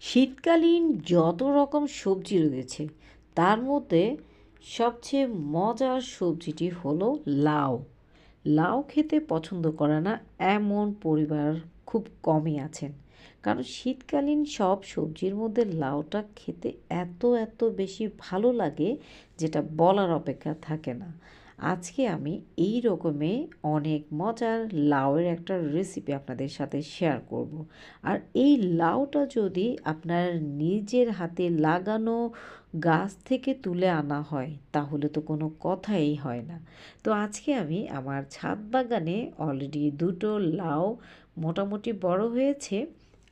শীতকালীন যত রকম সবজি রয়েছে, তার মধ্যে সবচেয়ে মজার সবজিটি হলো লাউ। লাউ খেতে পছন্দ করে না, এমন পরিবার খুব কমই আছেন। কারণ শীতকালীন সব সবজির মধ্যে লাউটা খেতে এত এত বেশি ভালো লাগে, যেটা বলার অপেক্ষা থাকে না। আজকে আমি এই রকমে অনেক মজার লাউয়ের একটা রেসিপি আপনাদের সাথে শেয়ার করব। আর এই লাউটা যদি আপনার নিজের হাতে লাগানো গাছ থেকে তুলে আনা হয়, তাহলে তো কোনো কথাই হয় না তো আজকে আমি আমার ছাদ বাগানে অলরেডি দুটো লাউ মোটামুটি বড় হয়েছে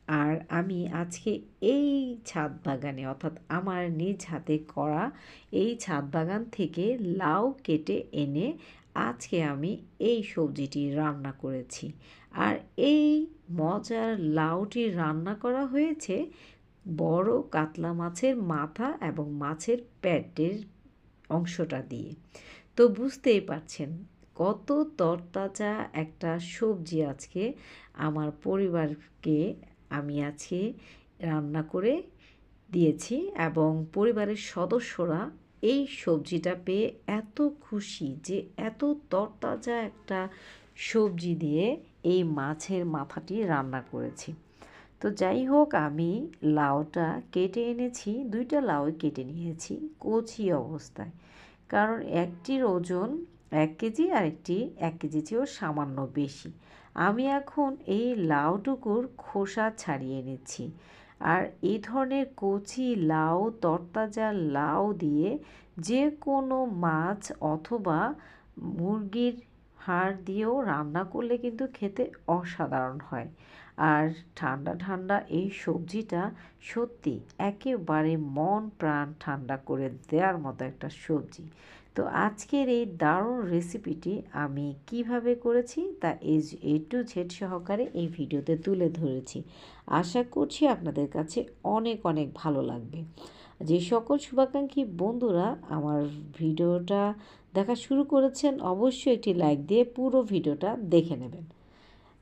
আর আমি আজকে এই ছাদ বাগানে, অর্থাৎ আমার নিজ হাতে করা এই ছাদ বাগান থেকে লাউ কেটে এনে আজকে আমি এই সবজিটি রান্না করেছি। আর এই মজার লাউটি রান্না করা হয়েছে বড় কাতলা মাছের মাথা এবং মাছের প্যাটের অংশটা দিয়ে। তো বুঝতেই পারছেন কত তরতাজা একটা সবজি আজকে আমার পরিবারকে আমি আজকে রান্না করে দিয়েছি এবং পরিবারের সদস্যরা এই সবজিটা পেয়ে এত খুশি যে এত তরতাজা একটা সবজি দিয়ে এই মাছের মাথাটি রান্না করেছি। তো যাই হোক, আমি লাউটা কেটে এনেছি, দুইটা লাউ কেটে নিয়েছি কচি অবস্থায়। কারণ একটির ওজন এক কেজি আর একটি এক কেজি চেয়েও সামান্য বেশি। আমি এখন এই লাউটুকুর খোসা ছাড়িয়ে নিচ্ছি। আর এই ধরনের কচি লাউ, তরতাজা লাউ দিয়ে যে কোনো মাছ অথবা মুরগির হাড় দিয়েও রান্না করলে কিন্তু খেতে অসাধারণ হয়। আর ঠান্ডা ঠান্ডা এই সবজিটা সত্যি একেবারে মন প্রাণ ঠান্ডা করে দেওয়ার মতো একটা সবজি। তো আজকের এই দারুণ রেসিপিটি আমি কীভাবে করেছি তা এই এ টু ঝেড সহকারে এই ভিডিওতে তুলে ধরেছি। আশা করছি আপনাদের কাছে অনেক অনেক ভালো লাগবে। যে সকল শুভাকাঙ্ক্ষী বন্ধুরা আমার ভিডিওটা দেখা শুরু করেছেন, অবশ্যই একটি লাইক দিয়ে পুরো ভিডিওটা দেখে নেবেন।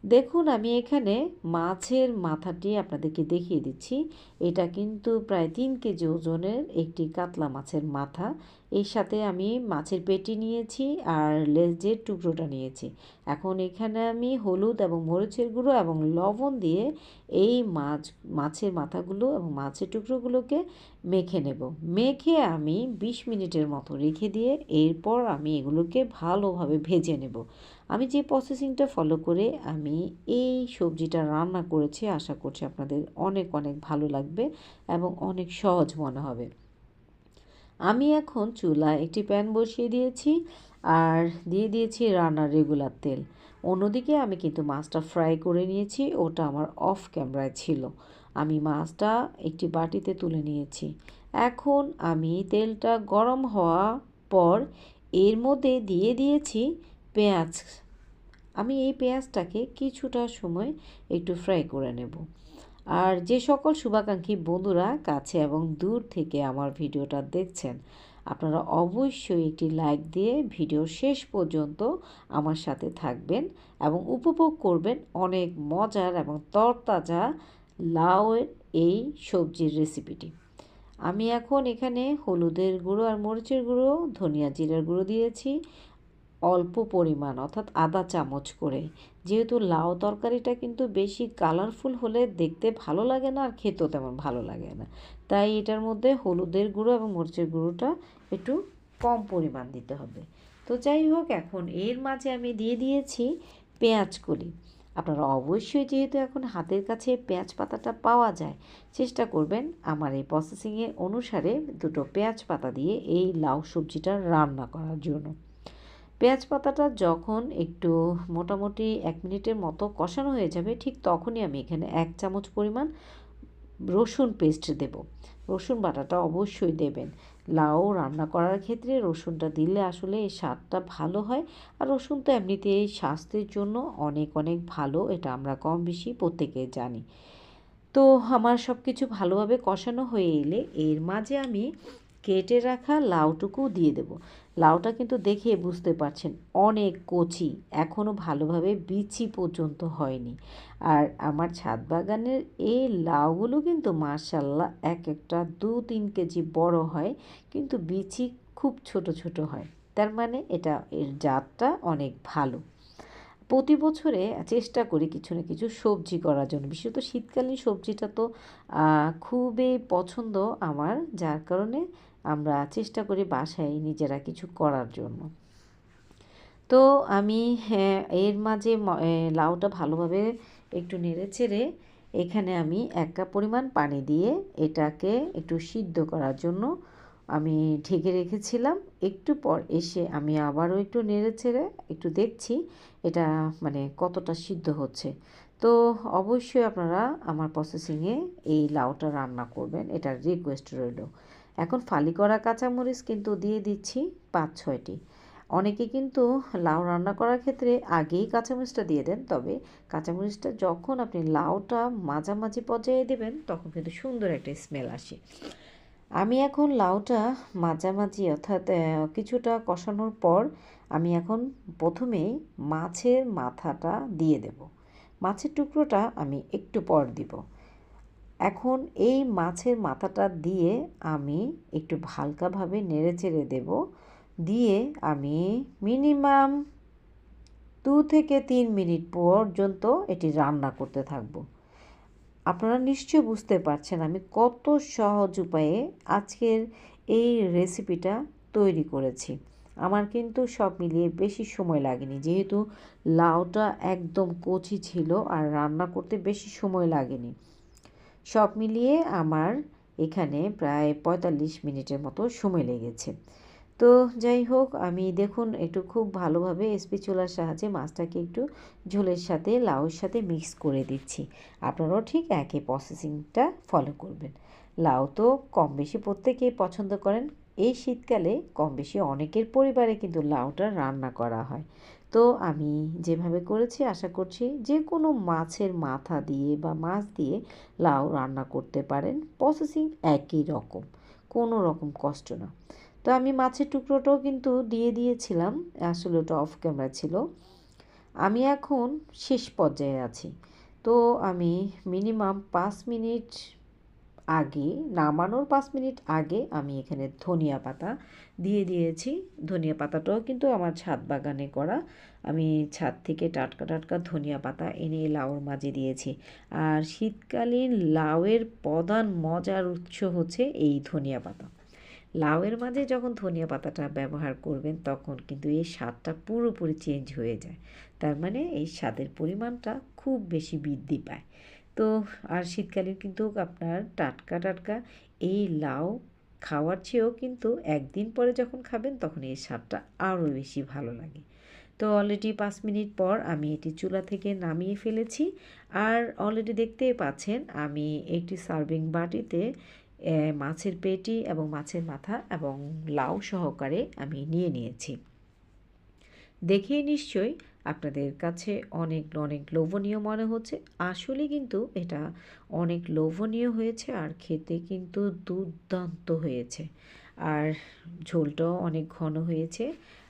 দেখুন, আমি এখানে মাছের মাথাটি আপনাদেরকে দেখিয়ে দিচ্ছি। এটা কিন্তু প্রায় তিন কেজি ওজনের একটি কাতলা মাছের মাথা। এর সাথে আমি মাছের পেটি নিয়েছি আর লেজের টুকরোটা নিয়েছি। এখন এখানে আমি হলুদ এবং মরিচের গুঁড়ো এবং লবণ দিয়ে এই মাছ, মাছের মাথাগুলো এবং মাছের টুকরোগুলোকে মেখে নেব। মেখে আমি ২০ মিনিটের মতো রেখে দিয়ে এরপর আমি এগুলোকে ভালোভাবে ভেজে নেব। আমি যে প্রসেসিংটা ফলো করে আমি এই সবজিটা রান্না করেছি, আশা করছি আপনাদের অনেক অনেক ভালো লাগবে এবং অনেক সহজ মনে হবে। আমি এখন চুলায় একটি প্যান বসিয়ে দিয়েছি আর দিয়ে দিয়েছি রান্নার রেগুলার তেল। অন্যদিকে আমি কিন্তু মাছটা ফ্রাই করে নিয়েছি, ওটা আমার অফ ক্যামেরায় ছিল। আমি মাছটা একটি বাটিতে তুলে নিয়েছি। এখন আমি তেলটা গরম হওয়া পর এর মধ্যে দিয়ে দিয়েছি পেঁয়াজ। আমি এই পেঁয়াজটাকে কিছুটা সময় একটু ফ্রাই করে নেব। আর যে সকল শুভাকাঙ্ক্ষী বন্ধুরা কাছে এবং দূর থেকে আমার ভিডিওটা দেখছেন, আপনারা অবশ্যই একটি লাইক দিয়ে ভিডিও শেষ পর্যন্ত আমার সাথে থাকবেন এবং উপভোগ করবেন অনেক মজার এবং তরতাজা লাউয়ের এই সবজির রেসিপিটি। আমি এখন এখানে হলুদের গুঁড়ো আর মরিচের গুঁড়ো, ধনিয়া জিরার গুঁড়ো দিয়েছি অল্প পরিমাণ, অর্থাৎ আদা চামচ করে। যেহেতু লাউ তরকারিটা কিন্তু বেশি কালারফুল হলে দেখতে ভালো লাগে না আর খেতেও তেমন ভালো লাগে না। তাই এটার মধ্যে হলুদের গুঁড়ো এবং মরিচের গুঁড়োটা একটু কম পরিমাণ দিতে হবে। তো যাই হোক, এখন এর মাঝে আমি দিয়ে দিয়েছি পেঁয়াজ কলি। আপনারা অবশ্যই যেহেতু এখন হাতের কাছে পেঁয়াজ পাতাটা পাওয়া যায়, চেষ্টা করবেন আমার এই প্রসেসিংয়ের অনুসারে দুটো পেঁয়াজ পাতা দিয়ে এই লাউ সবজিটা রান্না করার জন্য। পেঁয়াজ পাতাটা যখন একটু মোটামুটি এক মিনিটের মতো কষানো হয়ে যাবে, ঠিক তখনই আমি এখানে এক চামচ পরিমাণ রসুন পেস্ট দেব। রসুন বাটাটা অবশ্যই দেবেন। লাউ রান্না করার ক্ষেত্রে রসুনটা দিলে আসলে এই স্বাদটা ভালো হয়, আর রসুন তো এমনিতেই স্বাস্থ্যের জন্য অনেক অনেক ভালো, এটা আমরা কম বেশি প্রত্যেকে জানি। তো আমার সব কিছু ভালোভাবে কষানো হয়ে এলে এর মাঝে আমি কেটে রাখা লাউটুকু দিয়ে দেব। লাউটা কিন্তু দেখে বুঝতে পারছেন অনেক কচি এখনও ভালোভাবে বিচি পর্যন্ত হয়নি। আর আমার ছাদ বাগানের এই লাউগুলো কিন্তু মার্শাল্লাহ এক একটা দু তিন কেজি বড় হয়, কিন্তু বিচি খুব ছোট ছোট হয়। তার মানে এটা এর জাতটা অনেক ভালো। প্রতি বছরে চেষ্টা করি কিছু না কিছু সবজি করার জন্য। বিশেষত শীতকালীন সবজিটা তো খুবই পছন্দ আমার, যার কারণে আমরা চেষ্টা করি বাসায় নিজেরা কিছু করার জন্য। তো আমি হ্যাঁ, এর মাঝে লাউটা ভালোভাবে একটু নেড়ে চেড়ে এখানে আমি এক কাপ পরিমাণ পানি দিয়ে এটাকে একটু সিদ্ধ করার জন্য আমি ঢেকে রেখেছিলাম। একটু পর এসে আমি আবারও একটু নেড়ে ছেড়ে একটু দেখছি এটা মানে কতটা সিদ্ধ হচ্ছে। তো অবশ্যই আপনারা আমার প্রসেসিংয়ে এই লাউটা রান্না করবেন এটার রিকোয়েস্ট রইল। এখন ফালি করা কাঁচামরিচ কিন্তু দিয়ে দিচ্ছি পাঁচ, ছয়টি। অনেকে কিন্তু লাউ রান্না করার ক্ষেত্রে আগেই কাঁচামরিচটা দিয়ে দেন, তবে কাঁচামরিচটা যখন আপনি লাউটা মাঝামাঝি পর্যায়ে দেবেন, তখন কিন্তু সুন্দর একটা স্মেল আসে। আমি এখন লাউটা মাঝামাঝি অর্থাৎ কিছুটা কষানোর পর আমি এখন প্রথমে মাছের মাথাটা দিয়ে দেব। মাছের টুকরোটা আমি একটু পর দিব। এখন এই মাছের মাথাটা দিয়ে আমি একটু হালকাভাবে নেড়ে চেড়ে দেব। দিয়ে আমি মিনিমাম দু থেকে তিন মিনিট পর্যন্ত এটি রান্না করতে থাকব। আপনারা নিশ্চয় বুঝতে পারছেন আমি কত সহজ উপায়ে আজকের এই রেসিপিটা তৈরি করেছি। আমার কিন্তু সব মিলিয়ে বেশি সময় লাগেনি, যেহেতু লাউটা একদম কচি ছিল আর রান্না করতে বেশি সময় লাগেনি। সব মিলিয়ে আমার এখানে প্রায় পঁয়তাল্লিশ মিনিটের মতো সময় লেগেছে। তো যাই হোক, আমি দেখুন একটু খুব ভালোভাবে চুলার সাহায্যে মাছটাকে একটু ঝোলের সাথে লাউর সাথে মিক্স করে দিচ্ছি। আপনারাও ঠিক একই প্রসেসিংটা ফলো করবেন। লাউ তো কম বেশি প্রত্যেকেই পছন্দ করেন। এই শীতকালে কম বেশি অনেকের পরিবারে কিন্তু লাউটা রান্না করা হয়। তো আমি যেভাবে করেছি, আশা করছি যে কোনো মাছের মাথা দিয়ে বা মাছ দিয়ে লাউ রান্না করতে পারেন। প্রসেসিং একই রকম, কোনো রকম কষ্ট না। তো আমি মাছের টুকরোটাও কিন্তু দিয়ে দিয়েছিলাম, আসলে ওটা অফ ক্যামেরা ছিল। আমি এখন শেষ পর্যায়ে আছি। তো আমি মিনিমাম পাঁচ মিনিট আগে, নামানোর পাঁচ মিনিট আগে আমি এখানে ধনিয়া পাতা দিয়ে দিয়েছি। ধনিয়া পাতাটাও কিন্তু আমার ছাদ বাগানে করা। আমি ছাদ থেকে টাটকা টাটকা ধনিয়া পাতা এনে লাউর মাঝে দিয়েছি। আর শীতকালীন লাউয়ের প্রধান মজার উৎস হচ্ছে এই ধনিয়া পাতা। লাউয়ের মাঝে যখন ধনিয়া পাতাটা ব্যবহার করবেন, তখন কিন্তু এই স্বাদটা পুরোপুরি চেঞ্জ হয়ে যায়। তার মানে এই স্বাদের পরিমাণটা খুব বেশি বৃদ্ধি পায়। তো আর শীতকালে কিন্তু আপনার টাটকা টাটকা এই লাউ খাওয়ার চেয়েও কিন্তু একদিন পরে যখন খাবেন তখন এই স্বাদটা আরও বেশি ভালো লাগে। তো অলরেডি পাঁচ মিনিট পর আমি এটি চুলা থেকে নামিয়ে ফেলেছি। আর অলরেডি দেখতেই পাচ্ছেন আমি একটি সার্ভিং বাটিতে মাছের পেটি এবং মাছের মাথা এবং লাউ সহকারে আমি নিয়ে নিয়েছি। দেখে নিশ্চয়ই আপনাদের কাছে অনেক অনেক লোভনীয় মনে হচ্ছে। আসলে কিন্তু এটা অনেক লোভনীয় হয়েছে আর খেতে কিন্তু দুর্দান্ত হয়েছে। আর ঝোলটাও অনেক ঘন হয়েছে।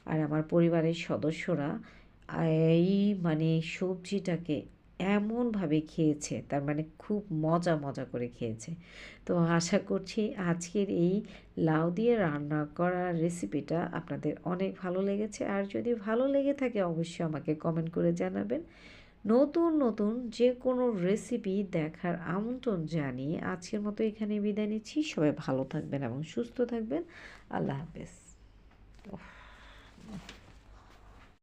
আর আমার পরিবারের সদস্যরা এই মানে সবজিটাকে এমনভাবে খেয়েছে, তার মানে খুব মজা মজা করে খেয়েছে। তো আশা করছি আজকের এই লাউ দিয়ে রান্না করার রেসিপিটা আপনাদের অনেক ভালো লেগেছে। আর যদি ভালো লেগে থাকে অবশ্যই আমাকে কমেন্ট করে জানাবেন। নতুন নতুন যে কোনো রেসিপি দেখার আমন্ত্রণ জানিয়ে আজকের মতো এখানে বিদায় নিচ্ছি। সবাই ভালো থাকবেন এবং সুস্থ থাকবেন। আল্লাহ হাফেজ।